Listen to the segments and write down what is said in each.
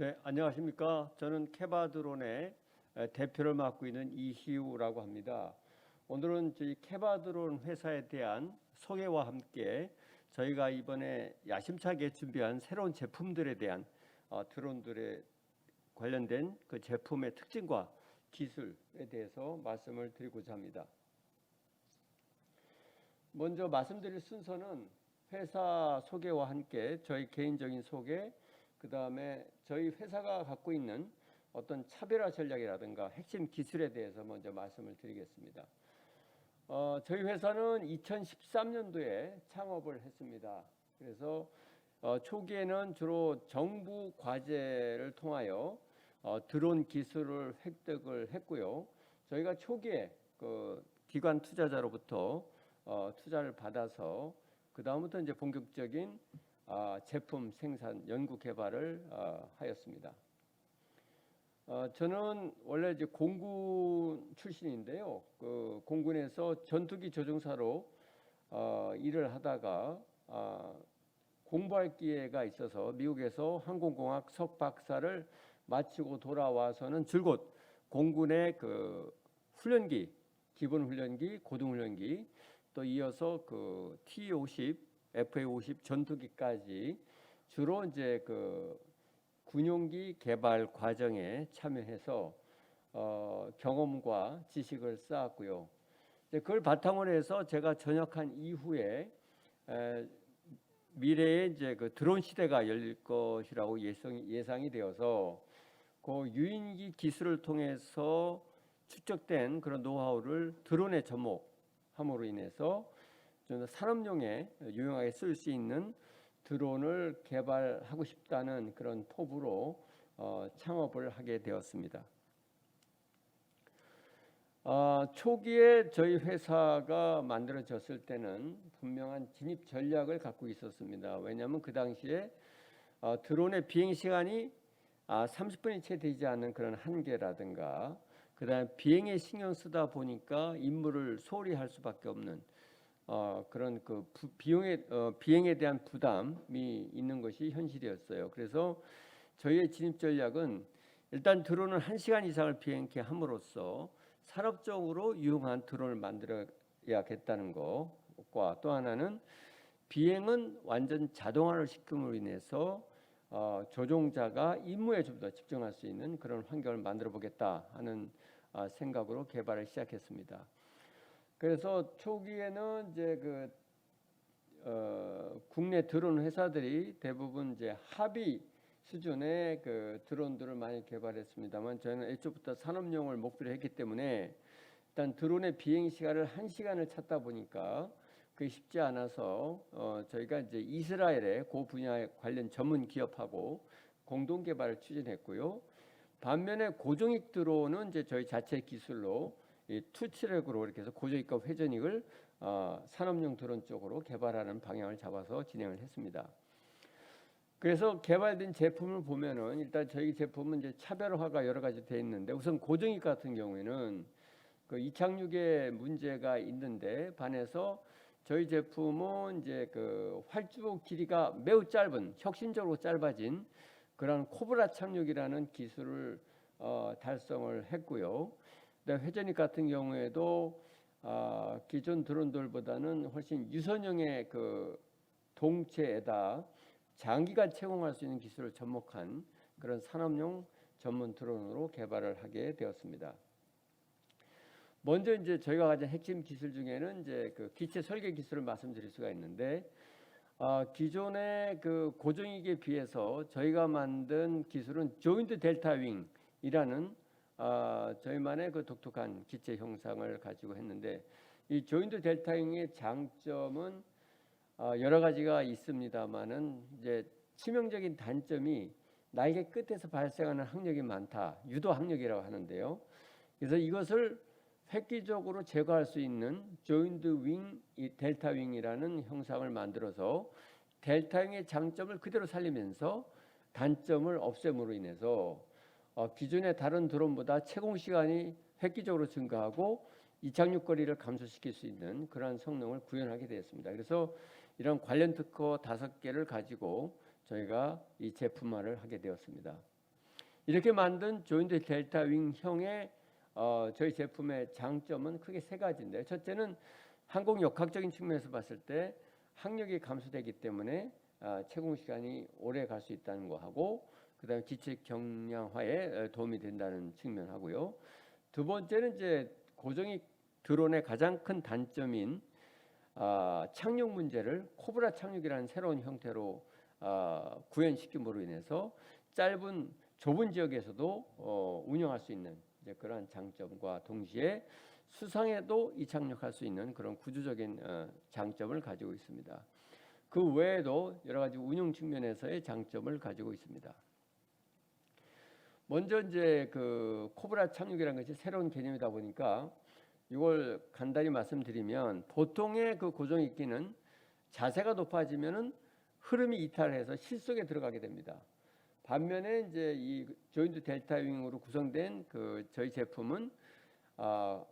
네, 안녕하십니까. 저는 케바드론의 에, 대표를 맡고 있는 이희우라고 합니다. 오늘은 저희 케바드론 회사에 대한 소개와 함께 저희가 이번에 야심차게 준비한 새로운 제품들에 대한 어, 드론들에 관련된 그 제품의 특징과 기술에 대해서 말씀을 드리고자 합니다. 먼저 말씀드릴 순서는 회사 소개와 함께 저희 개인적인 소개, 그 다음에 저희 회사가 갖고 있는 어떤 차별화 전략이라든가 핵심 기술에 대해서 먼저 말씀을 드리겠습니다. 어, 저희 회사는 2013년도에 창업을 했습니다. 그래서 어, 초기에는 주로 정부 과제를 통하여 어, 드론 기술을 획득을 했고요. 저희가 초기에 그 기관 투자자로부터 어, 투자를 받아서 그 다음부터 이제 본격적인 아, 제품 생산 연구 개발을 어, 하였습니다. 어, 저는 원래 이제 공군 출신인데요. 그 공군에서 전투기 조종사로 어, 일을 하다가 아, 공부할 기회가 있어서 미국에서 항공공학 석박사를 마치고 돌아와서는 줄곧 공군의 그 훈련기, 기본 훈련기, 고등 훈련기 또 이어서 그 T50, FA50 전투기까지 주로 이제 그 군용기 개발 과정에 참여해서 어, 경험과 지식을 쌓았고요. 그걸 바탕으로 해서 제가 전역한 이후에 에, 미래에 이제 그 드론 시대가 열릴 것이라고 예상이, 예상이 되어서 그 유인기 기술을 통해서 축적된 그런 노하우를 드론에 접목함으로 인해서 좀 산업용에 유용하게 쓸 수 있는 드론을 개발하고 싶다는 그런 포부로 어, 창업을 하게 되었습니다. 어, 초기에 저희 회사가 만들어졌을 때는 분명한 진입 전략을 갖고 있었습니다. 왜냐하면 그 당시에 어, 드론의 비행 시간이 아, 30분이 채 되지 않는 그런 한계라든가 그다음 비행에 신경 쓰다 보니까 임무를 소홀히 할 수밖에 없는 어, 그런 그 부, 비용에 어, 비행에 대한 부담이 있는 것이 현실이었어요. 그래서 저희의 진입 전략은 일단 드론을 1시간 이상을 비행케 함으로써 산업적으로 유용한 드론을 만들어야겠다는 것과 또 하나는 비행은 완전 자동화를 시킴으로 인해서 어, 조종자가 임무에 좀 더 집중할 수 있는 그런 환경을 만들어 보겠다 하는 어, 생각으로 개발을 시작했습니다. 그래서 초기에는 이제 그 어, 국내 드론 회사들이 대부분 이제 합의 수준의 그 드론들을 많이 개발했습니다만 저희는 애초부터 산업용을 목표로 했기 때문에 일단 드론의 비행 시간을 한 시간을 찾다 보니까 그게 쉽지 않아서 어, 저희가 이제 이스라엘의 그 분야 관련 전문 기업하고 공동 개발을 추진했고요. 반면에 고정익 드론은 이제 저희 자체 기술로 이 투트랙으로 이렇게 해서 고정익과 회전익을 어, 산업용 드론 쪽으로 개발하는 방향을 잡아서 진행을 했습니다. 그래서 개발된 제품을 보면은 일단 저희 제품은 이제 차별화가 여러 가지 돼 있는데 우선 고정익 같은 경우에는 그 이착륙에 문제가 있는데 반해서 저희 제품은 이제 그 활주 길이가 매우 짧은 혁신적으로 짧아진 그런 코브라 착륙이라는 기술을 어, 달성을 했고요. 그다음 회전익 같은 경우에도 아, 기존 드론들보다는 훨씬 유선형의 그 동체에다 장기간 채공할 수 있는 기술을 접목한 그런 산업용 전문 드론으로 개발을 하게 되었습니다. 먼저 이제 저희가 가진 핵심 기술 중에는 이제 그 기체 설계 기술을 말씀드릴 수가 있는데 어, 기존의 그 고정익에 비해서 저희가 만든 기술은 조인트 델타 윙이라는 어, 저희만의 그 독특한 기체 형상을 가지고 했는데 이 조인트 델타 윙의 장점은 어, 여러 가지가 있습니다만은 이제 치명적인 단점이 날개 끝에서 발생하는 항력이 많다. 유도 항력이라고 하는데요. 그래서 이것을 획기적으로 제거할 수 있는 조인트 윙 델타 윙이라는 형상을 만들어서 델타 윙의 장점을 그대로 살리면서 단점을 없앰으로 인해서 어, 기존의 다른 드론보다 채공 시간이 획기적으로 증가하고 이착륙 거리를 감소시킬 수 있는 그러한 성능을 구현하게 되었습니다. 그래서 이런 관련 특허 다섯 개를 가지고 저희가 이 제품화를 하게 되었습니다. 이렇게 만든 조인트 델타 윙형의 어, 저희 제품의 장점은 크게 세 가지인데 첫째는 항공 역학적인 측면에서 봤을 때 항력이 감소되기 때문에 아, 채공 시간이 오래 갈 수 있다는 거 하고 그다음에 기체 경량화에 어, 도움이 된다는 측면하고요. 두 번째는 이제 고정익 드론의 가장 큰 단점인 아, 착륙 문제를 코브라 착륙이라는 새로운 형태로 아, 구현시킴으로 인해서 짧은 좁은 지역에서도 어, 운영할 수 있는 그러한 장점과 동시에 수상에도 이착륙할 수 있는 그런 구조적인 어, 장점을 가지고 있습니다. 그 외에도 여러 가지 운용 측면에서의 장점을 가지고 있습니다. 먼저 이제 그 코브라 착륙이라는 것이 새로운 개념이다 보니까 이걸 간단히 말씀드리면 보통의 그 고정 있기는 자세가 높아지면은 흐름이 이탈해서 실속에 들어가게 됩니다. 반면에 이제 이 조인트 델타 윙으로 구성된 그 저희 제품은 아,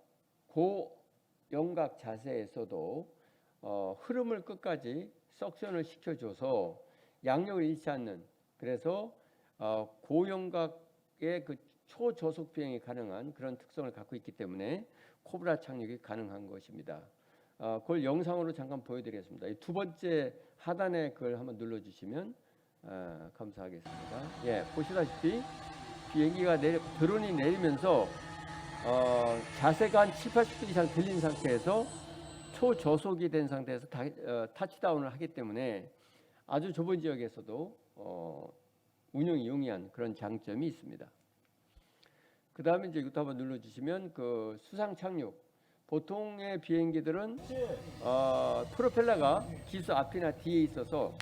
고영각 자세에서도 어, 흐름을 끝까지 석션을 시켜줘서 양력을 잃지 않는 그래서 어, 고영각의 그 초저속 비행이 가능한 그런 특성을 갖고 있기 때문에 코브라 착륙이 가능한 것입니다. 어, 그걸 영상으로 잠깐 보여드리겠습니다. 이두 번째 하단에 그걸 한번 눌러주시면 아, 감사하겠습니다. 예, 보시다시피 비행기가 내려 드론이 내리면서 어, 자세가 한 7, 80도 이상 들린 상태에서 초저속이 된 상태에서 다, 어, 타치다운을 하기 때문에 아주 좁은 지역에서도 어, 운영이 용이한 그런 장점이 있습니다. 그 다음에 이제 이것도 한번 눌러주시면 그 수상 착륙 보통의 비행기들은 어, 프로펠러가 기수 앞이나 뒤에 있어서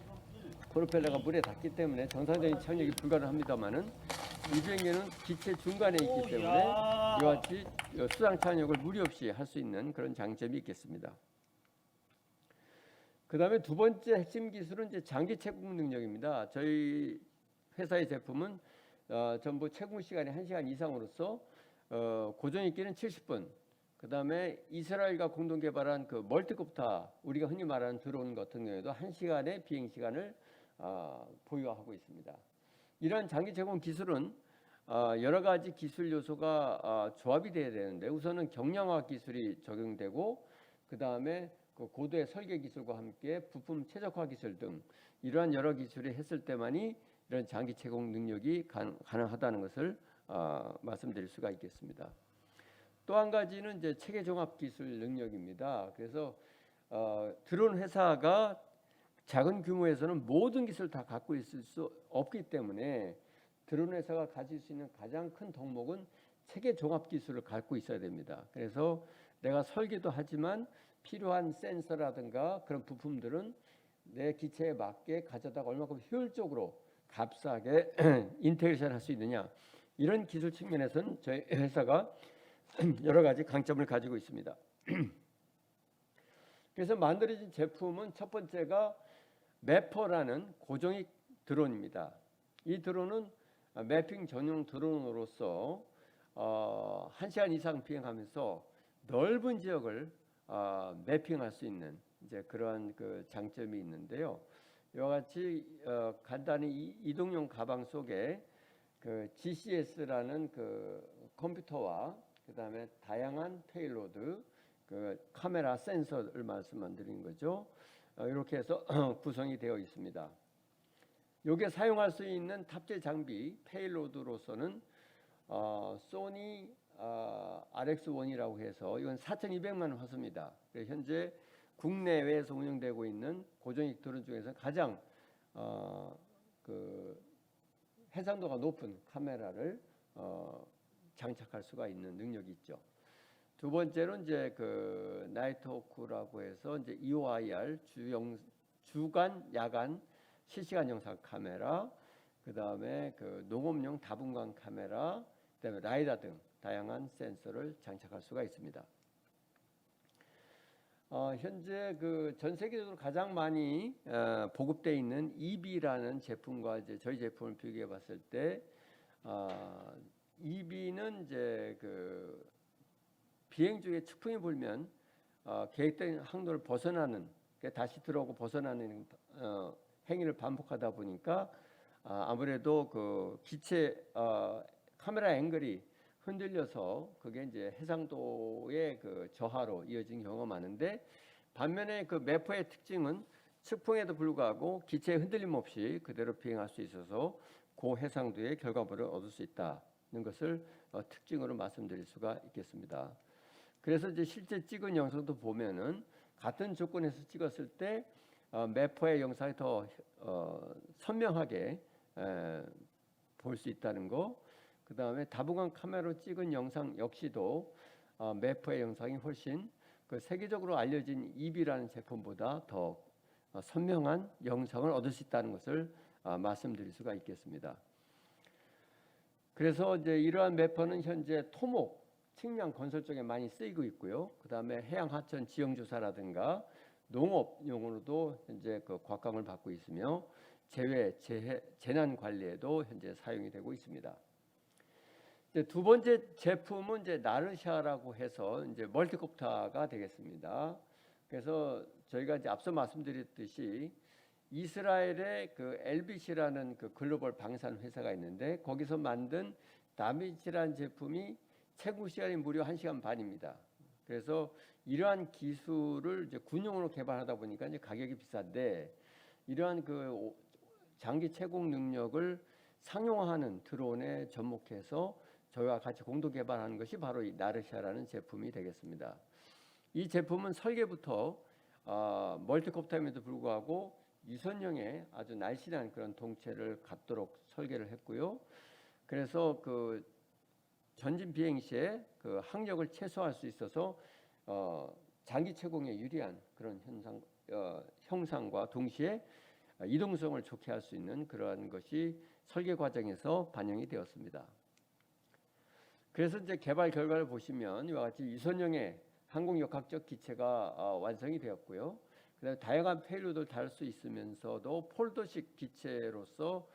프로펠러가 물에 닿기 때문에 정상적인 착륙이 불가능합니다만은 이 비행기는 기체 중간에 있기 때문에 이와 같이 수상 착륙을 무리 없이 할 수 있는 그런 장점이 있겠습니다. 그 다음에 두 번째 핵심 기술은 이제 장기 채공 능력입니다. 저희 회사의 제품은 어, 전부 채공 시간이 1시간 이상으로서 어, 고정 있기는 70분. 그 다음에 이스라엘과 공동 개발한 그 멀티콥터 우리가 흔히 말하는 드론 같은 경우에도 1시간의 비행 시간을 어, 보유하고 있습니다. 이러한 장기 제공 기술은 어, 여러 가지 기술 요소가 어, 조합이 돼야 되는데 우선은 경량화 기술이 적용되고 그 다음에 그 고도의 설계 기술과 함께 부품 최적화 기술 등 이러한 여러 기술이 했을 때만이 이런 장기 제공 능력이 가, 가능하다는 것을 어, 말씀드릴 수가 있겠습니다. 또 한 가지는 이제 체계 종합 기술 능력입니다. 그래서 어, 드론 회사가 작은 규모에서는 모든 기술을 다 갖고 있을 수 없기 때문에 드론 회사가 가질 수 있는 가장 큰 덕목은 체계 종합 기술을 갖고 있어야 됩니다. 그래서 내가 설계도 하지만 필요한 센서라든가 그런 부품들은 내 기체에 맞게 가져다가 얼마큼 효율적으로 값싸게 인테그레이션 할 수 있느냐 이런 기술 측면에서는 저희 회사가 여러 가지 강점을 가지고 있습니다. 그래서 만들어진 제품은 첫 번째가 매퍼라는 고정익 드론입니다. 이 드론은 매핑 전용 드론으로서 어, 1시간 이상 비행하면서 넓은 지역을 어, 매핑할 수 있는 이제 그러한 그 장점이 있는데요. 이와 같이 어, 간단히 이, 이동용 가방 속에 그 GCS라는 그 컴퓨터와 그 다음에 다양한 페일로드, 그 카메라 센서를 말씀드린 거죠. 어, 이렇게 해서 구성이 되어 있습니다. 요게 사용할 수 있는 탑재 장비 페일로드로서는 어, 소니 어, RX1이라고 해서 이건 4,200만 화소입니다. 현재 국내외에서 운영되고 있는 고정익 드론 중에서 가장 어, 그 해상도가 높은 카메라를 어, 장착할 수가 있는 능력이 있죠. 두 번째로 이제 그 나이트호크라고 해서 이제 EOIR 주영 주간 야간 실시간 영상 카메라 그 다음에 그 농업용 다분광 카메라 그다음에 라이다 등 다양한 센서를 장착할 수가 있습니다. 어, 현재 그 전 세계적으로 가장 많이 어, 보급되어 있는 EB라는 제품과 이제 저희 제품을 비교해 봤을 때 어, EB는 이제 그 비행 중에 측풍이 불면 어, 계획된 항로를 벗어나는 그러니까 다시 들어오고 벗어나는 어, 행위를 반복하다 보니까 아, 아무래도 그 기체 어, 카메라 앵글이 흔들려서 그게 이제 해상도의 그 저하로 이어진 경우가 많은데 반면에 그 매퍼의 특징은 측풍에도 불구하고 기체의 흔들림 없이 그대로 비행할 수 있어서 고해상도의 결과물을 얻을 수 있다는 것을 어, 특징으로 말씀드릴 수가 있겠습니다. 그래서 이제 실제 찍은 영상도 보면은 같은 조건에서 찍었을 때 어, 매퍼의 영상이 더 어, 선명하게 볼 수 있다는 거. 그 다음에 다부간 카메라로 찍은 영상 역시도 어, 매퍼의 영상이 훨씬 그 세계적으로 알려진 EB라는 제품보다 더 어, 선명한 영상을 얻을 수 있다는 것을 어, 말씀드릴 수가 있겠습니다. 그래서 이제 이러한 매퍼는 현재 토목, 측량 건설 쪽에 많이 쓰이고 있고요. 그 다음에 해양 하천 지형 조사라든가 농업용으로도 현재 그 곽광을 받고 있으며 재해 재난 관리에도 현재 사용이 되고 있습니다. 두 번째 제품은 이제 나르샤라고 해서 이제 멀티콥터가 되겠습니다. 그래서 저희가 이제 앞서 말씀드렸듯이 이스라엘의 그 LBC라는 그 글로벌 방산 회사가 있는데 거기서 만든 다미치라는 제품이 채굴 시간이 무려 1시간 반입니다. 그래서 이러한 기술을 이제 군용으로 개발하다 보니까 이제 가격이 비싼데 이러한 그 장기 채공 능력을 상용화하는 드론에 접목해서 저희와 같이 공동 개발하는 것이 바로 이 나르샤라는 제품이 되겠습니다. 이 제품은 설계부터 어, 멀티콥터임에도 불구하고 유선형의 아주 날씬한 그런 동체를 갖도록 설계를 했고요. 그래서 그 전진 비행 시에 그 항력을 최소화할 수 있어서 어, 장기 채공에 유리한 그런 현상 어, 형상과 동시에 이동성을 좋게 할 수 있는 그러한 것이 설계 과정에서 반영이 되었습니다. 그래서 이제 개발 결과를 보시면 이와 같이 유선형의 항공역학적 기체가 어, 완성이 되었고요. 그다음에 다양한 페일로드를 다룰 수 있으면서도 폴더식 기체로서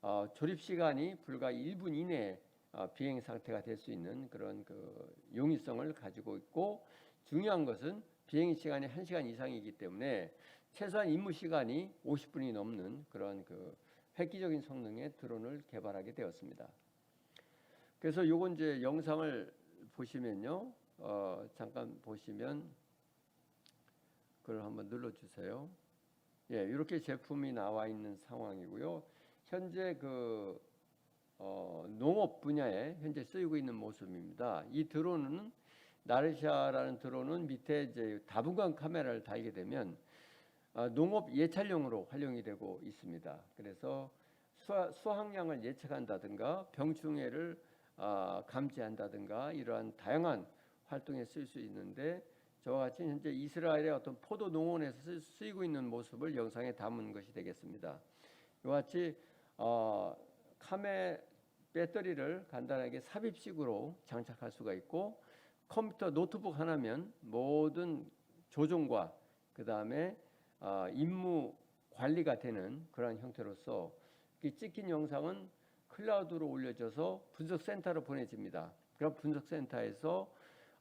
어, 조립 시간이 불과 1분 이내에 어, 비행 상태가 될 수 있는 그런 그 용이성을 가지고 있고 중요한 것은 비행 시간이 1시간 이상이기 때문에 최소한 임무 시간이 50분이 넘는 그런 그 획기적인 성능의 드론을 개발하게 되었습니다. 그래서 요건 이제 영상을 보시면요. 어, 잠깐 보시면 그걸 한번 눌러 주세요. 예, 이렇게 제품이 나와 있는 상황이고요. 현재 그 어, 농업 분야에 현재 쓰이고 있는 모습입니다. 이 드론은 나르샤라는 드론은 밑에 이제 다분간 카메라를 달게 되면 어, 농업 예찰용으로 활용이 되고 있습니다. 그래서 수확량을 예측한다든가 병충해를 어, 감지한다든가 이러한 다양한 활동에 쓸 수 있는데 저와 같이 현재 이스라엘의 어떤 포도 농원에서 쓰이고 있는 모습을 영상에 담은 것이 되겠습니다. 이와 같이 어, 카메 배터리를 간단하게 삽입식으로 장착할 수가 있고 컴퓨터 노트북 하나면 모든 조종과 그 다음에 어, 임무 관리가 되는 그런 형태로서 찍힌 영상은 클라우드로 올려져서 분석센터로 보내집니다. 그럼 분석센터에서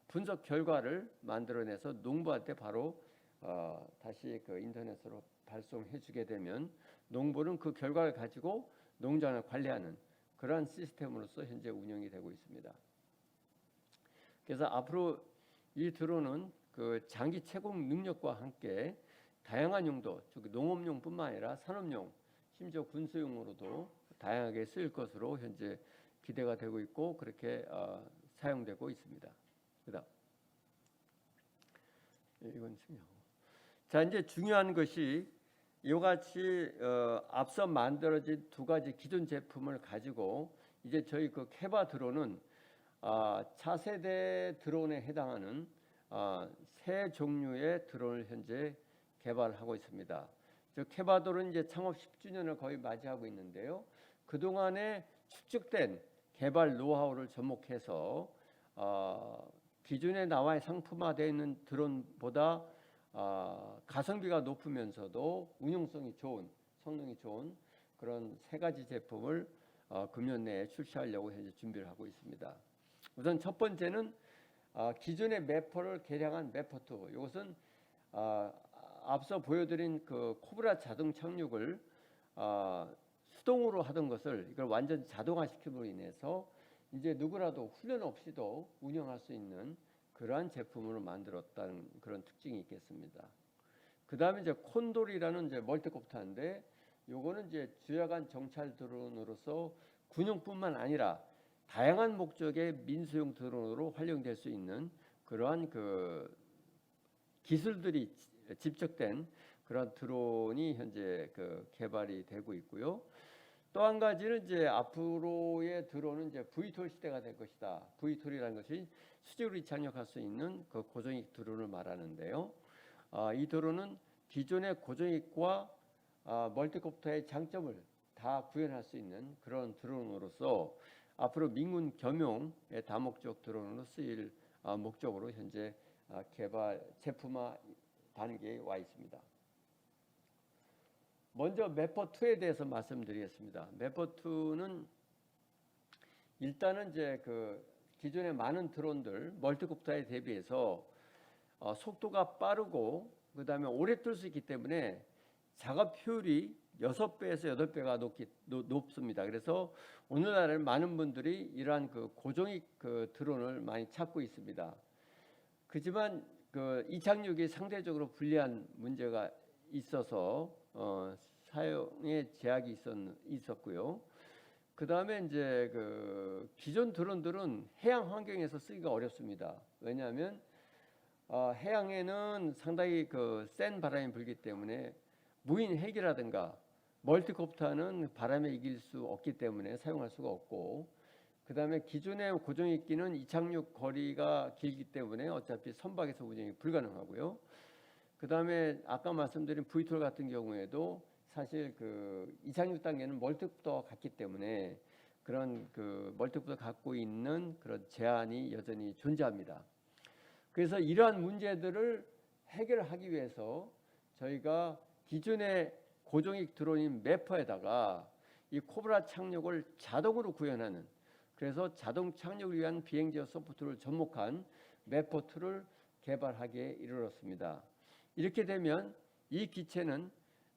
분석 결과를 만들어내서 농부한테 바로 어, 다시 그 인터넷으로 발송해 주게 되면 농부는 그 결과를 가지고 농장을 관리하는 그러한 시스템으로서 현재 운영이 되고 있습니다. 그래서 앞으로 이 드론은 그 장기 채공 능력과 함께 다양한 용도, 즉 농업용뿐만 아니라 산업용, 심지어 군수용으로도 다양하게 쓰일 것으로 현재 기대가 되고 있고 그렇게 어, 사용되고 있습니다. 그다음 예, 이건 중요하고 자 이제 중요한 것이 이같이 어, 앞서 만들어진 두 가지 기존 제품을 가지고 이제 저희 그 케바 드론은 아, 차세대 드론에 해당하는 아, 세 종류의 드론을 현재 개발하고 있습니다. 즉 케바 드론 이제 창업 10주년을 거의 맞이하고 있는데요. 그 동안에 축적된 개발 노하우를 접목해서 어, 기존에 나와 상품화되어 있는 드론보다 어, 가성비가 높으면서도 운용성이 좋은 성능이 좋은 그런 세 가지 제품을 어, 금년 내에 출시하려고 현재 준비를 하고 있습니다. 우선 첫 번째는 어, 기존의 매퍼를 개량한 매퍼2 이것은 어, 앞서 보여드린 그 코브라 자동 착륙을 어, 수동으로 하던 것을 이걸 완전 자동화시킴으로 인해서 이제 누구라도 훈련 없이도 운영할 수 있는 그러한 제품으로 만들었다는 그런 특징이 있겠습니다. 그 다음에 이제 콘돌이라는 이제 멀티콥터인데 요거는 이제 주야간 정찰 드론으로서 군용뿐만 아니라 다양한 목적의 민수용 드론으로 활용될 수 있는 그러한 그 기술들이 지- 집적된 그런 드론이 현재 그 개발이 되고 있고요. 또 한 가지는 이제 앞으로의 드론은 이제 VTOL 시대가 될 것이다. VTOL이라는 것이 수직으로 이착륙할 수 있는 그 고정익 드론을 말하는데요. 아, 이 드론은 기존의 고정익과 아, 멀티콥터의 장점을 다 구현할 수 있는 그런 드론으로서 앞으로 민군 겸용의 다목적 드론으로 쓰일 아, 목적으로 현재 아, 개발 제품화 단계에 와 있습니다. 먼저 메퍼 2에 대해서 말씀드리겠습니다. 메퍼 2는 일단은 이제 그 기존의 많은 드론들 멀티콥터에 대비해서 어, 속도가 빠르고 그 다음에 오래 뜰 수 있기 때문에 작업 효율이 6배에서 8배가 높기, 높, 높습니다. 그래서 오늘날에 많은 분들이 이러한 그 고정익 그 드론을 많이 찾고 있습니다. 그지만 그 이착륙이 상대적으로 불리한 문제가 있어서 어, 사용에 제약이 있었, 있었고요. 그 다음에 이제 그 기존 드론들은 해양 환경에서 쓰기가 어렵습니다. 왜냐하면 어, 해양에는 상당히 그 센 바람이 불기 때문에 무인 헬기라든가 멀티콥터는 바람에 이길 수 없기 때문에 사용할 수가 없고 그 다음에 기존의 고정익기는 이착륙 거리가 길기 때문에 어차피 선박에서 운영이 불가능하고요. 그 다음에 아까 말씀드린 V2 같은 경우에도 사실 그 이착륙 단계는 멀티콥터가 같기 때문에 그런 그 멀티콥터 갖고 있는 그런 제한이 여전히 존재합니다. 그래서 이러한 문제들을 해결하기 위해서 저희가 기존의 고정익 드론인 매퍼에다가 이 코브라 착륙을 자동으로 구현하는 그래서 자동 착륙을 위한 비행제어 소프트를 접목한 매퍼2를 개발하기에 이르렀습니다. 이렇게 되면 이 기체는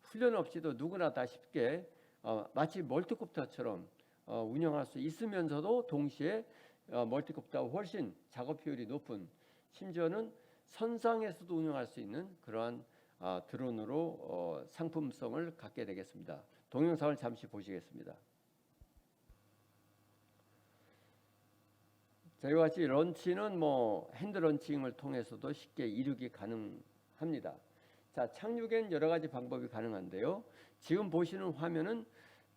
훈련 없이도 누구나 다 쉽게 어, 마치 멀티콥터처럼 어, 운영할 수 있으면서도 동시에 어, 멀티콥터와 훨씬 작업 효율이 높은 심지어는 선상에서도 운영할 수 있는 그러한 아, 드론으로 어, 상품성을 갖게 되겠습니다. 동영상을 잠시 보시겠습니다. 저희와 같이 런치는 뭐 핸드 런칭을 통해서도 쉽게 이륙이 가능 합니다. 자, 착륙엔 여러 가지 방법이 가능한데요. 지금 보시는 화면은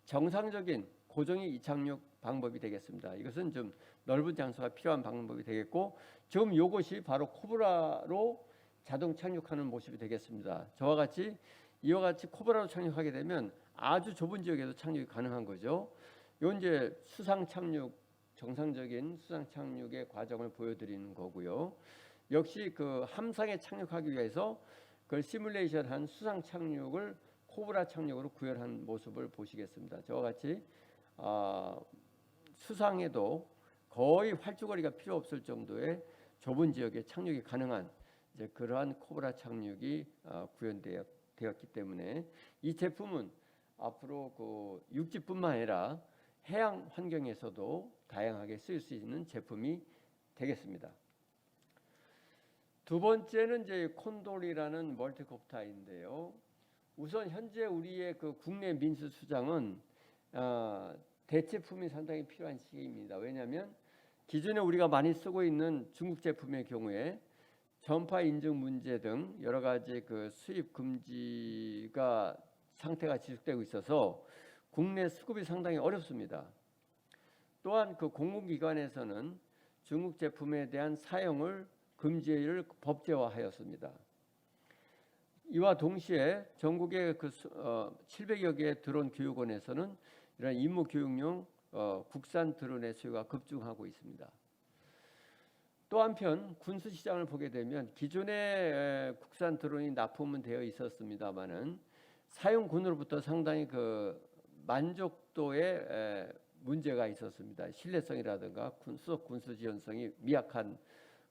정상적인 고정이 이착륙 방법이 되겠습니다. 이것은 좀 넓은 장소가 필요한 방법이 되겠고 지금 이것이 바로 코브라로 자동 착륙하는 모습이 되겠습니다. 저와 같이 이와 같이 코브라로 착륙하게 되면 아주 좁은 지역에도 착륙이 가능한 거죠. 요 이제 수상 착륙 정상적인 수상 착륙의 과정을 보여드리는 거고요. 역시 그 함상에 착륙하기 위해서 그걸 시뮬레이션한 수상 착륙을 코브라 착륙으로 구현한 모습을 보시겠습니다. 저와 같이 아, 수상에도 거의 활주거리가 필요 없을 정도의 좁은 지역에 착륙이 가능한 이제 그러한 코브라 착륙이 어, 구현되었기 때문에 이 제품은 앞으로 그 육지뿐만 아니라 해양 환경에서도 다양하게 쓰일 수 있는 제품이 되겠습니다. 두 번째는 이제 콘돌이라는 멀티콥터인데요. 우선 현재 우리의 그 국내 민수 수장은 어, 대체품이 상당히 필요한 시기입니다. 왜냐하면 기존에 우리가 많이 쓰고 있는 중국 제품의 경우에 전파 인증 문제 등 여러 가지 그 수입 금지가 상태가 지속되고 있어서 국내 수급이 상당히 어렵습니다. 또한 그 공공기관에서는 중국 제품에 대한 사용을 금지를 법제화하였습니다. 이와 동시에 전국의 그 어, 700여 개 드론 교육원에서는 이런 임무 교육용 어, 국산 드론의 수요가 급증하고 있습니다. 또 한편 군수 시장을 보게 되면 기존의 국산 드론이 납품은 되어 있었습니다만은 사용군으로부터 상당히 그 만족도에 문제가 있었습니다. 신뢰성이라든가 수석 군수 지원성이 미약한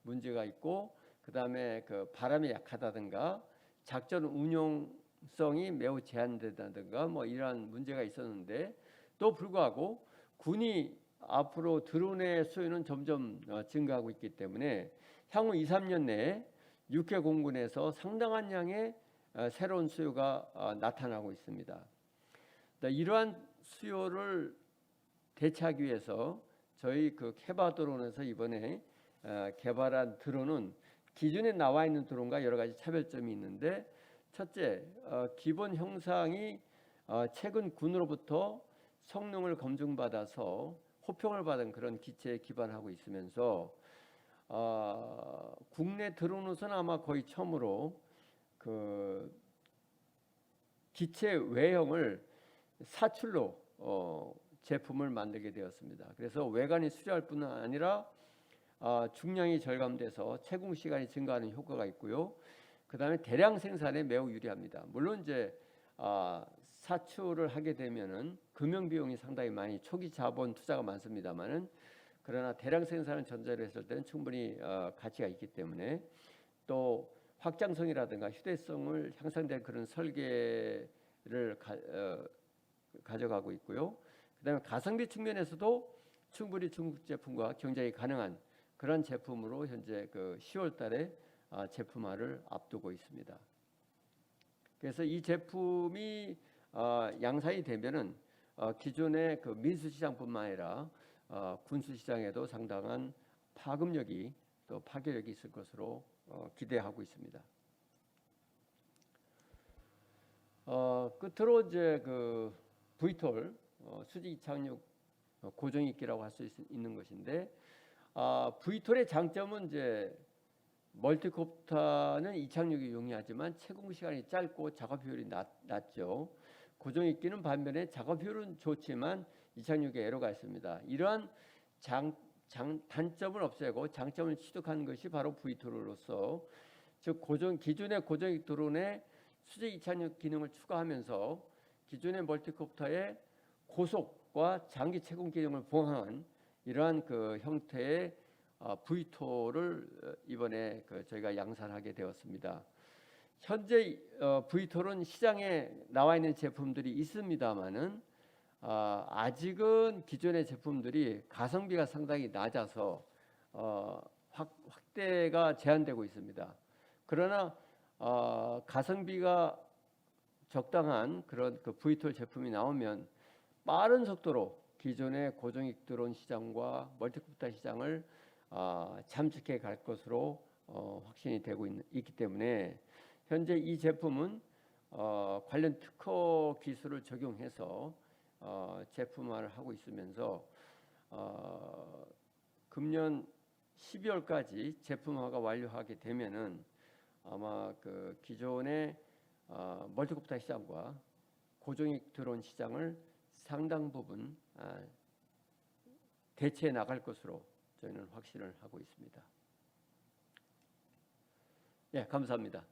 문제가 있고 그 다음에 그 바람이 약하다든가 작전 운용성이 매우 제한되다든가 뭐 이러한 문제가 있었는데 또 불구하고 군이 앞으로 드론의 수요는 점점 어, 증가하고 있기 때문에 향후 2, 3년 내에 육해 공군에서 상당한 양의 어, 새로운 수요가 어, 나타나고 있습니다. 네, 이러한 수요를 대체하기 위해서 저희 그 케바 드론에서 이번에 어, 개발한 드론은 기존에 나와 있는 드론과 여러 가지 차별점이 있는데 첫째 어, 기본 형상이 어, 최근 군으로부터 성능을 검증받아서 호평을 받은 그런 기체에 기반하고 있으면서 어, 국내 드론으로서는 아마 거의 처음으로 그 기체 외형을 사출로 어, 제품을 만들게 되었습니다. 그래서 외관이 수려할 뿐 아니라 아, 중량이 절감돼서 채공 시간이 증가하는 효과가 있고요. 그 다음에 대량 생산에 매우 유리합니다. 물론 이제 아, 사출을 하게 되면은 금융 비용이 상당히 많이 초기 자본 투자가 많습니다만은 그러나 대량 생산을 전제로 했을 때는 충분히 어, 가치가 있기 때문에 또 확장성이라든가 휴대성을 향상된 그런 설계를 가, 어, 가져가고 있고요. 그다음에 가성비 측면에서도 충분히 중국 제품과 경쟁이 가능한 그런 제품으로 현재 그 10월 달에 아, 제품화를 앞두고 있습니다. 그래서 이 제품이 어, 양산이 되면은 어, 기존의 그 민수 시장뿐만 아니라 어, 군수 시장에도 상당한 파급력이 또 파괴력이 있을 것으로 어, 기대하고 있습니다. 어, 끝으로 이제 그 어, 수직 이착륙 어, 고정익기라고 할 수 있는 것인데 아, V톨의 장점은 이제 멀티콥터는 이착륙이 용이하지만 채공 시간이 짧고 작업 효율이 낮, 낮죠. 고정익기는 반면에 작업 효율은 좋지만 이착륙에 에러가 있습니다. 이러한 장, 장, 단점을 없애고 장점을 취득하는 것이 바로 V2로서 즉 고정 기존의 고정익 드론에 수직 이착륙 기능을 추가하면서 기존의 멀티콥터의 고속과 장기 채공 기능을 보강한 이러한 그 형태의 어, V2를 이번에 그 저희가 양산하게 되었습니다. 현재 어, V2는 시장에 나와 있는 제품들이 있습니다만은 어, 아직은 기존의 제품들이 가성비가 상당히 낮아서 어, 확, 확대가 제한되고 있습니다. 그러나 어, 가성비가 적당한 그런 그 V2 제품이 나오면 빠른 속도로 기존의 고정익 드론 시장과 멀티콥터 시장을 어, 잠식해 갈 것으로 어, 확신이 되고 있, 있기 때문에 현재 이 제품은 어, 관련 특허 기술을 적용해서 어, 제품화를 하고 있으면서 어, 금년 12월까지 제품화가 완료하게 되면은 아마 그 기존의 어, 멀티콥터 시장과 고정익 드론 시장을 상당 부분 아, 대체해 나갈 것으로 저희는 확신을 하고 있습니다. 예, 감사합니다.